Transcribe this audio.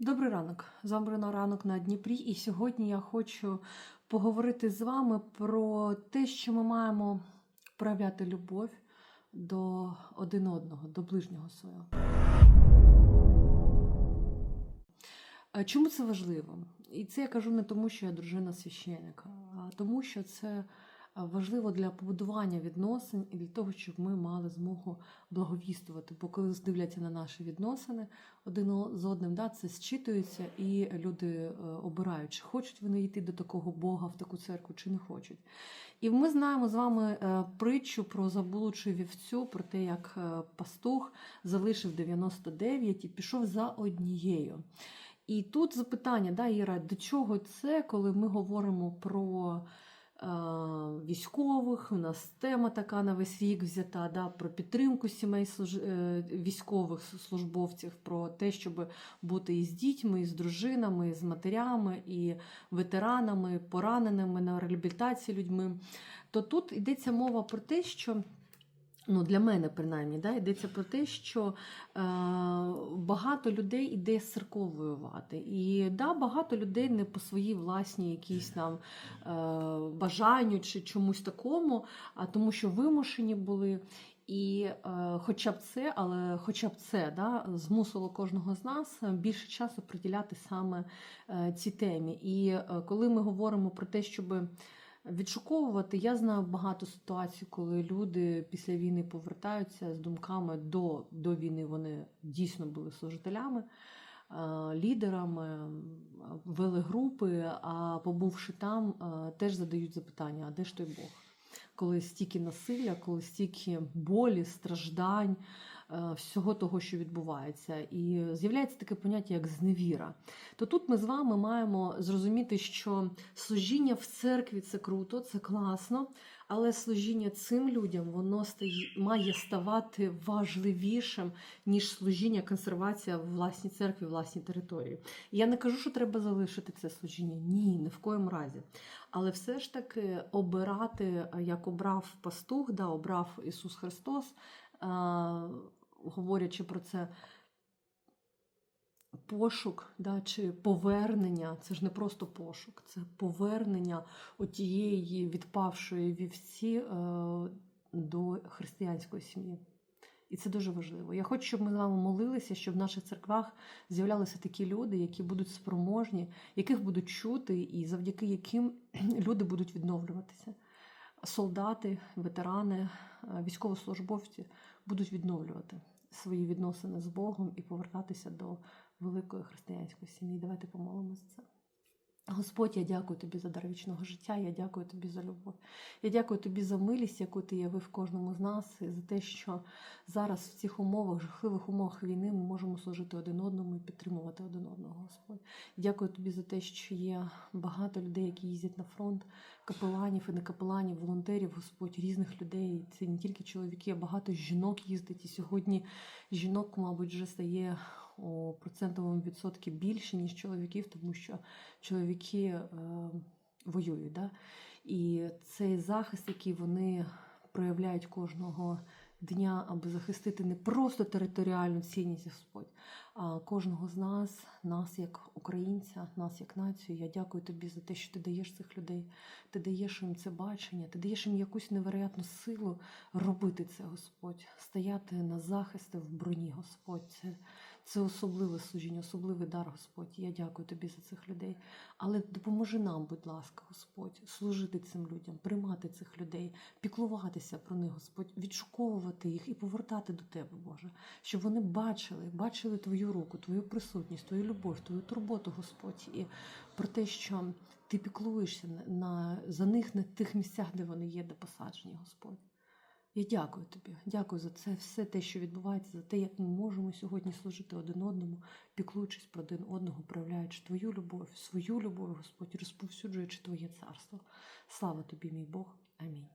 Добрий ранок. З вами ранок на Дніпрі, і сьогодні я хочу поговорити з вами про те, що ми маємо проявляти любов до один одного, до ближнього свого. Чому це важливо? І це я кажу не тому, що я дружина священника, а тому, що це важливо для побудування відносин і для того, щоб ми мали змогу благовістувати. Бо коли здивляться на наші відносини один з одним, да, це зчитується, і люди е, обирають, чи хочуть вони йти до такого Бога в таку церкву, чи не хочуть. І ми знаємо з вами е, притчу про заблудшу вівцю, про те, як е, пастух залишив 99 і пішов за однією. І тут запитання, да, Іра, до чого це, коли ми говоримо про військових? У нас тема така на весь рік взята, да, про підтримку сімей е, військових службовців, про те, щоб бути і з дітьми, і з дружинами, і з матерями, і ветеранами, пораненими на реабілітації людьми. То тут йдеться мова про те, що. Ну, для мене принаймні, да, йдеться про те, що е, багато людей іде з церков воювати. І да, багато людей не по своїй власній якійсь там е, бажанню чи чомусь такому, а тому, що вимушені були. І е, хоча б це, але хоча б це да, змусило кожного з нас більше часу приділяти саме е, цій темі. І е, коли ми говоримо про те, щоб відшуковувати. Я знаю багато ситуацій, коли люди після війни повертаються з думками до, до війни. Вони дійсно були служителями, е, лідерами, вели групи, а побувши там, е, теж задають запитання: а де ж той Бог? Коли стільки насилля, коли стільки болі, страждань, е, всього того, що відбувається, і з'являється таке поняття, як зневіра. То тут ми з вами маємо зрозуміти, що служіння в церкві це круто, це класно, але служіння цим людям воно має ставати важливішим, ніж служіння, консервація в власній церкві, власній території. Я не кажу, що треба залишити це служіння. Ні, ні в коєму разі. Але все ж таки обирати, як обрав пастух, да, обрав Ісус Христос, е, говорячи про це, пошук да, чи повернення, це ж не просто пошук, це повернення отієї відпавшої вівці е, до християнської сім'ї. І це дуже важливо. Я хочу, щоб ми з вами молилися, щоб в наших церквах з'являлися такі люди, які будуть спроможні, яких будуть чути, і завдяки яким люди будуть відновлюватися. Солдати, ветерани, е, військовослужбовці будуть відновлювати свої відносини з Богом і повертатися до великої християнської сім'ї. Давайте помолимося це. Господь, я дякую тобі за дар вічного життя, я дякую тобі за любов. Я дякую тобі за милість, яку ти явив кожному з нас, і за те, що зараз в цих умовах, жахливих умовах війни, ми можемо служити один одному і підтримувати один одного, Господь. Дякую тобі за те, що є багато людей, які їздять на фронт, капеланів і не капеланів, волонтерів, Господь, різних людей. Це не тільки чоловіки, а багато жінок їздить. І сьогодні жінок, мабуть, вже стає у процентовому відсотку більше, ніж чоловіків, тому що чоловіки е, воюють. Да? І цей захист, який вони проявляють кожного дня, аби захистити не просто територіальну цінність Господь, кожного з нас, нас як українця, нас як націю. Я дякую тобі за те, що ти даєш цих людей, ти даєш їм це бачення, ти даєш їм якусь невероятну силу робити це, Господь, стояти на захисти в броні, Господь. Це, це особливе служіння, особливий дар, Господь. Я дякую тобі за цих людей. Але допоможи нам, будь ласка, Господь, служити цим людям, приймати цих людей, піклуватися про них, Господь, відшуковувати їх і повертати до тебе, Боже, щоб вони бачили, бачили Твою руку, Твою присутність, Твою любов, Твою турботу, Господь, і про те, що ти піклуєшся на, за них на тих місцях, де вони є, де посаджені, Господь. Я дякую тобі, дякую за це все те, що відбувається, за те, як ми можемо сьогодні служити один одному, піклуючись про один одного, проявляючи твою любов, свою любов, Господь, розповсюджуючи Твоє царство. Слава тобі, мій Бог. Амінь.